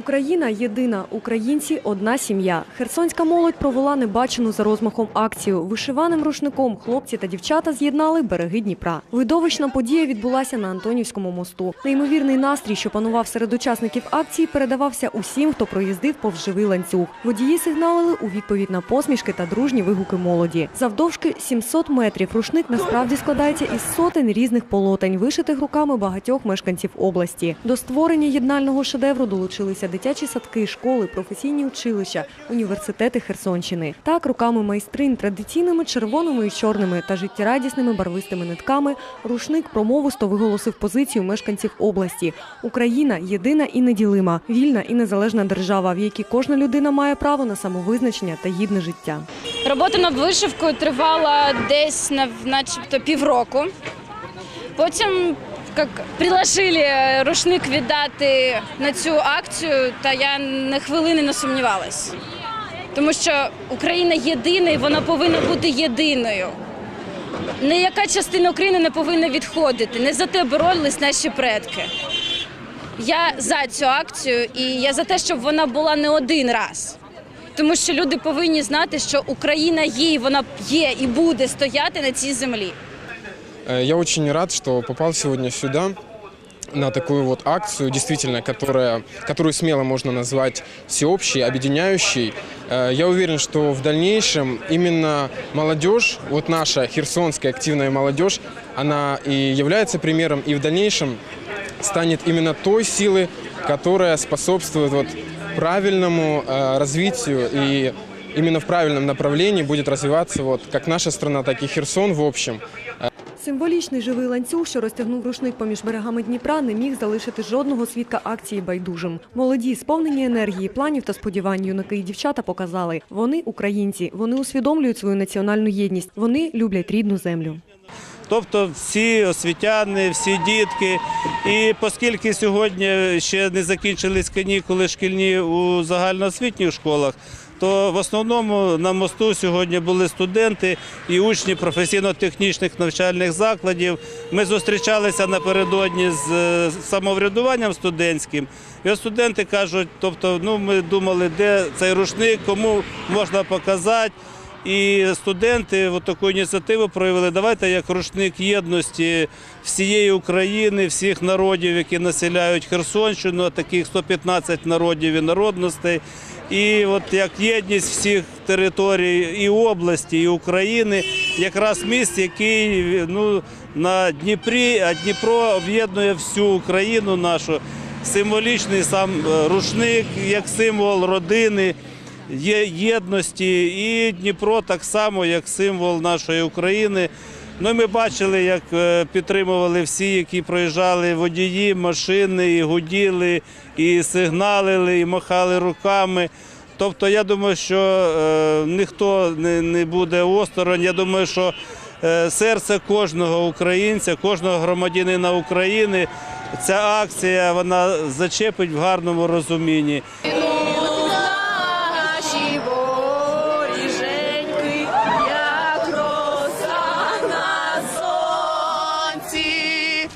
Україна єдина, українці одна сім'я. Херсонська молодь провела небачену за розмахом акцію. Вишиваним рушником хлопці та дівчата з'єднали береги Дніпра. Видовищна подія відбулася на Антонівському мосту. Неймовірний настрій, що панував серед учасників акції, передавався усім, хто проїздив повз живий ланцюг. Водії сигналили у відповідь на посмішки та дружні вигуки молоді. Завдовжки 700 метрів рушник насправді складається із сотень різних полотень, вишитих руками багатьох мешканців області. До створення єднального шедевру долучилися дитячі садки, школи, професійні училища, університети Херсонщини. Так, руками майстринь традиційними червоними і чорними та життєрадісними барвистими нитками рушник промовисто виголосив позицію мешканців області. Україна єдина і неділима, вільна і незалежна держава, в якій кожна людина має право на самовизначення та гідне життя. Робота над вишивкою тривала десь на начебто півроку. Потім як приглашили рушник віддати на цю акцію, та я не хвилини не сумнівалась. Тому що Україна єдина і вона повинна бути єдиною. Ніяка частина України не повинна відходити. Не за те боролись наші предки. Я за цю акцію і я за те, щоб вона була не один раз. Тому що люди повинні знати, що Україна є, і вона є і буде стояти на цій землі. Э, Я очень рад, что попал сегодня сюда на такую вот акцию, действительно, которая, которую смело можно назвать всеобщей, объединяющей. Э, Я уверен, что в дальнейшем именно молодежь, вот наша херсонская активная молодежь, она и является примером, и в дальнейшем станет именно той силы, которая способствует вот правильному э, развитию и именно в правильном направлении будет развиваться вот как наша страна, так и Херсон в общем. Символічний живий ланцюг, що розтягнув рушник поміж берегами Дніпра, не міг залишити жодного свідка акції байдужим. Молоді, сповнені енергії, планів та сподівань, юнаки і дівчата показали. Вони українці, вони усвідомлюють свою національну єдність, вони люблять рідну землю. Тобто всі освітяни, всі дітки. І оскільки сьогодні ще не закінчились канікули шкільні у загальноосвітніх школах, то в основному на мосту сьогодні були студенти і учні професійно-технічних навчальних закладів. Ми зустрічалися напередодні з е, самоврядуванням студентським. І студенти кажуть, тобто, ну ми думали, де цей рушник, кому можна показати. І студенти от таку ініціативу проявили. Давайте як рушник єдності всієї України, всіх народів, які населяють Херсонщину, таких 115 народів і народностей. І от як єдність всіх територій і області, і України, якраз міст, який ну, на Дніпрі, а Дніпро об'єднує всю Україну нашу. Символічний сам е, рушник, як символ родини єдності, і Дніпро так само, як символ нашої України. Ну, ми бачили, як е, підтримували всі, які проїжджали водії, машини, і гуділи, і сигналили, і махали руками. Тобто, я думаю, що е, ніхто не, не буде осторонь. Я думаю, що е, серце кожного українця, кожного громадянина України. Ця акція вона зачепить в гарному розумінні. серці.